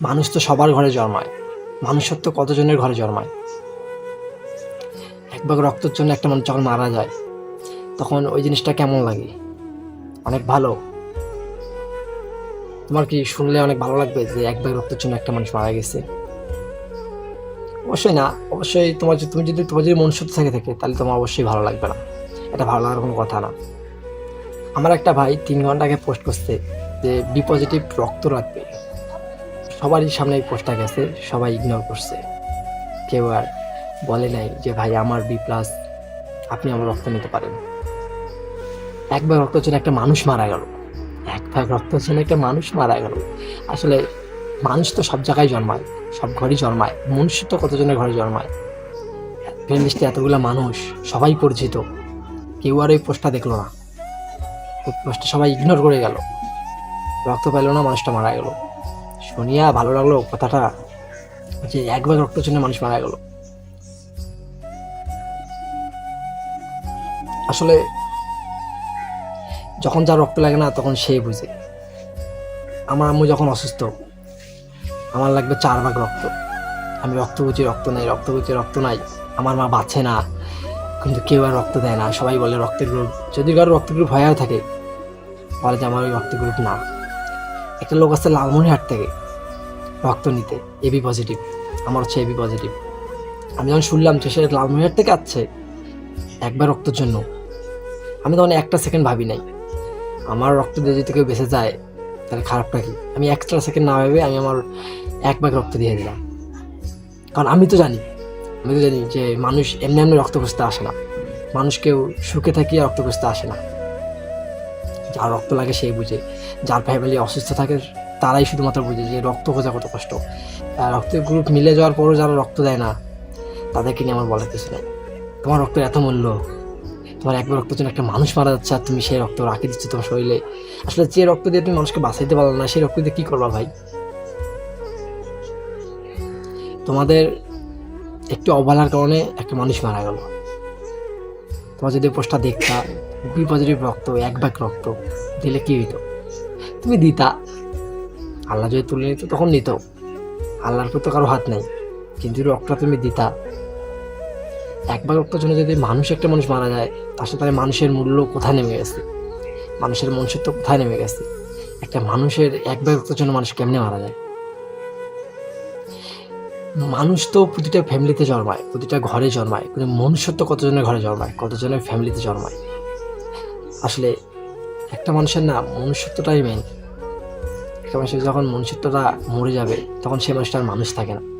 মানুষ তো সবার ঘরে জন্মায়। মানুষত্ব কতজনের ঘরে জন্মায়? এক ভাগ রক্তের জন্য একটা মানুষ যখন মারা যায়, তখন ওই জিনিসটা কেমন লাগে? অনেক ভালো। তোমার কি শুনলে অনেক ভালো লাগবে যে এক ভাগ রক্তের জন্য একটা মানুষ মারা গেছে? অবশ্যই না। অবশ্যই তোমার তুমি যদি তোমার যদি মনুষ্যত্ব থেকে থাকে, তাহলে তোমার অবশ্যই ভালো লাগবে না। এটা ভালো লাগার কোনো কথা না। আমার একটা ভাই তিন ঘণ্টা আগে পোস্ট করছে যে বি পজিটিভ রক্ত রাখবে সবারই সামনে পোস্টটা গেছে, সবাই ইগনোর করছে। কেউ আর বলে নাই যে, ভাই, আমার বি প্লাস আপনি আমার রক্ত নিতে পারেন। এক ভাগ রক্তের জন্য একটা মানুষ মারা গেল। এক ভাগ রক্ত জন্য একটা মানুষ মারা গেল। আসলে মানুষ তো সব জায়গায় জন্মায়, সব ঘরেই জন্মায়, মনুষ্য তো কতজনের ঘরে জন্মায়? প্রেম লিস্টে এতগুলো মানুষ, সবাই পরিচিত। কেউ আর ওই পোস্টটা দেখল না। ওই পোস্টটা সবাই ইগনোর করে গেল। রক্ত পেল না, মানুষটা মারা গেল। শুনিয়া ভালো লাগল কথাটা, যে একবার ভাগ রক্তের জন্য মানুষ মারা গেল। আসলে যখন যার রক্ত লাগে না, তখন সে বুঝে। আমার আম্মু যখন অসুস্থ, আমার লাগবে চার ভাগ রক্ত। আমি রক্ত বুঝি, রক্ত নাই, রক্ত বুঝি, রক্ত নাই। আমার মা বাঁচে না, কিন্তু কেউ আর রক্ত দেয় না। সবাই বলে রক্তের গ্রুপ যদি কারও রক্ত গ্রুপ হয়েও থাকে, বলে যে আমার ওই রক্ত গ্রুপ না। একটা লোক আছে লালমনিহাট থেকে, রক্ত নিতে এবি পজিটিভ আমার হচ্ছে এবি পজিটিভ আমি যখন শুনলাম যে সে লালমনিহাট থেকে আসছে, একবার রক্তের জন্য। আমি তখন একটা সেকেন্ড ভাবি নাই। আমার রক্ত দিয়ে যদি কেউ বেঁচে যায়, তাহলে খারাপটা কি? আমি এক্সট্রা সেকেন্ড না ভেবে আমি আমার এক ভাগ রক্ত দিয়ে দিলাম। কারণ আমি তো জানি, আমি তো জানি যে মানুষ এমনি এমনি রক্ত খুঁজতে আসে না। মানুষ কেউ সুখে থাকিয়ে রক্ত খুঁজতে আসে না। যার রক্ত লাগে সেই বুঝে। যার ফ্যামিলি অসুস্থ থাকে, তারাই শুধুমাত্র বুঝে যে রক্ত খোঁজা কত কষ্ট। রক্তের গ্রুপ মিলে যাওয়ার পরও যারা রক্ত দেয় না, তাদেরকে নিয়ে আমার বলার কিছু তোমার রক্তের এত মূল্য, তোমার একবার রক্তের জন্য একটা মানুষ মারা যাচ্ছে আর তুমি সেই রক্ত রাখি দিচ্ছ তোমার শরীরে। আসলে যে রক্ত দিয়ে তুমি মানুষকে বাঁচাইতে পারো না, সেই রক্ত দিয়ে কী করবা ভাই? তোমাদের একটু অবহেলার কারণে একটা মানুষ মারা গেল। তোমার যদি পোস্টটা দেখতা বি পজিটিভ রক্ত, এক ভাগ রক্ত, দিলে কি হইতো? তুমি দিতা। আল্লাহ যদি তুলে নিত, তখন নিত। আল্লাহর প্রতি কারও হাত নাই। কিন্তু রক্তটা তুমি দিতা। এক ভাগ রক্তের জন্য যদি মানুষ একটা মানুষ মারা যায়, তার সাথে মানুষের মূল্য কোথায় নেমে গেছে? মানুষের মনুষ্যত্ব কোথায় নেমে গেছে? একটা মানুষের এক ভাগ রক্তের জন্য মানুষ কেমনে মারা যায়? মানুষ তো প্রতিটা ফ্যামিলিতে জন্মায়, প্রতিটা ঘরে জন্মায় কিন্তু মনুষ্যত্ব কতজনের ঘরে জন্মায়, কতজনের ফ্যামিলিতে জন্মায়? আসলে একটা মানুষের না মনুষ্যত্বটাই মেন একটা মানুষের যখন মনুষ্যত্বটা মরে যাবে, তখন সে মানুষটার মানুষ থাকে না।